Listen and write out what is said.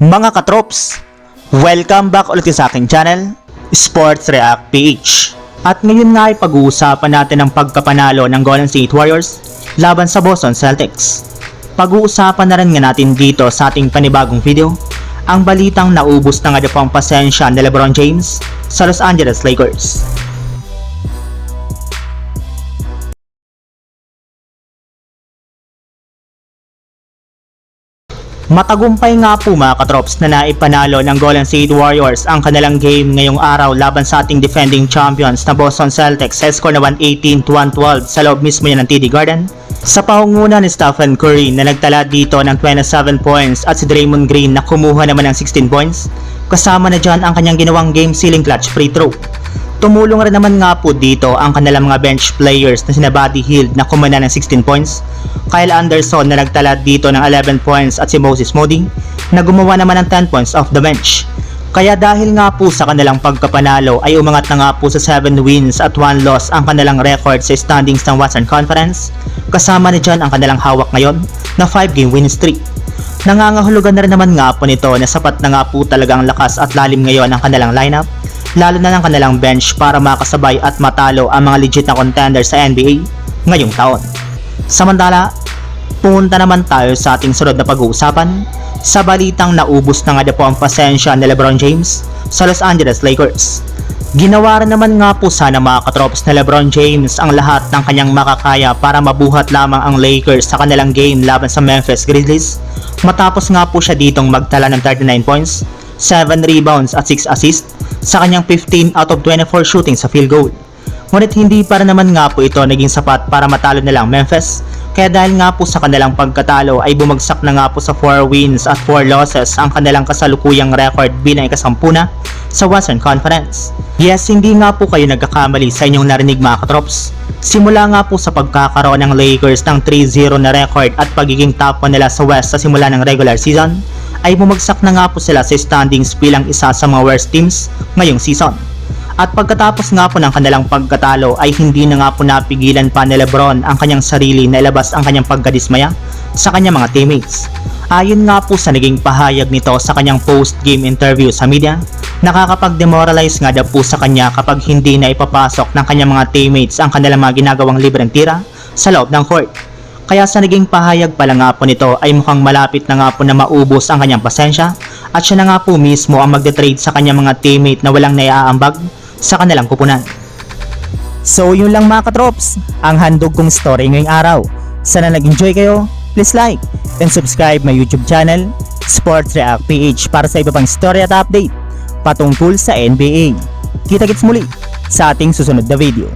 Mga katrops, welcome back ulit sa aking channel, Sports React PH. At ngayon nga ay pag-uusapan natin ang pagkapanalo ng Golden State Warriors laban sa Boston Celtics. Pag-uusapan na rin nga natin dito sa ating panibagong video, ang balitang naubos na nga daw pasensya ni Lebron James sa Los Angeles Lakers. Matagumpay nga po mga katrops na naipanalo ng Golden State Warriors ang kanilang game ngayong araw laban sa ating defending champions na Boston Celtics sa score na 118 to 112 sa loob mismo yan ng TD Garden. Sa pangunguna ni Stephen Curry na nagtala dito ng 27 points at si Draymond Green na kumuha naman ng 16 points, kasama na dyan ang kanyang ginawang game sealing clutch free throw. Tumulong rin naman nga po dito ang kanilang mga bench players na sina Buddy Hield na kumana ng 16 points, Kyle Anderson na nagtala dito ng 11 points at si Moses Moody na gumawa naman ng 10 points off the bench. Kaya dahil nga po sa kanilang pagkapanalo ay umangat na nga po sa 7 wins at 1 loss ang kanilang record sa standings ng Western Conference, kasama na dyan ang kanilang hawak ngayon na 5 game win streak. Nangangahulugan na rin naman nga po nito na sapat na nga po talagang lakas at lalim ngayon ang kanilang lineup lalo na ng kanilang bench para makasabay at matalo ang mga legit na contender sa NBA ngayong taon. Samantala, punta naman tayo sa ating sunod na pag-uusapan sa balitang naubos na nga na po ang pasensya ni Lebron James sa Los Angeles Lakers. Ginawa rin naman nga po sana mga katrops na Lebron James ang lahat ng kanyang makakaya para mabuhat lamang ang Lakers sa kanilang game laban sa Memphis Grizzlies matapos nga po siya ditong magtala ng 39 points, 7 rebounds at 6 assists sa kanyang 15 out of 24 shooting sa field goal. Ngunit hindi para naman nga po ito naging sapat para matalo nilang Memphis kaya dahil nga po sa kanilang pagkatalo ay bumagsak na nga po sa 4 wins at 4 losses ang kanilang kasalukuyang record bilang ikasampuna sa Western Conference. Yes, hindi nga po kayo nagkakamali sa inyong narinig mga katrops. Simula nga po sa pagkakaroon ng Lakers ng 3-0 na record at pagiging top 1 nila sa West sa simula ng regular season, ay bumagsak na nga po sila sa standings bilang isa sa mga worst teams ngayong season. At pagkatapos nga po ng kanilang pagkatalo ay hindi na nga po napigilan pa ni Lebron ang kanyang sarili na ilabas ang kanyang pagkadismaya sa kanyang mga teammates. Ayon nga po sa naging pahayag nito sa kanyang post-game interview sa media, nakakapag-demoralize nga daw po sa kanya kapag hindi na ipapasok ng kanyang mga teammates ang kanilang mga ginagawang libreng tira sa loob ng court. Kaya sa naging pahayag pala nga po nito ay mukhang malapit na nga po na maubos ang kanyang pasensya at siya na nga po mismo ang magde-trade sa kanyang mga teammate na walang naiaambag sa kanilang kupunan. So yun lang mga katrops, ang handog kong story ngayong araw. Sana nag-enjoy kayo, please like and subscribe my YouTube channel, Sports React PH para sa iba pang story at update patungkol sa NBA. Kita-kits muli sa ating susunod na video.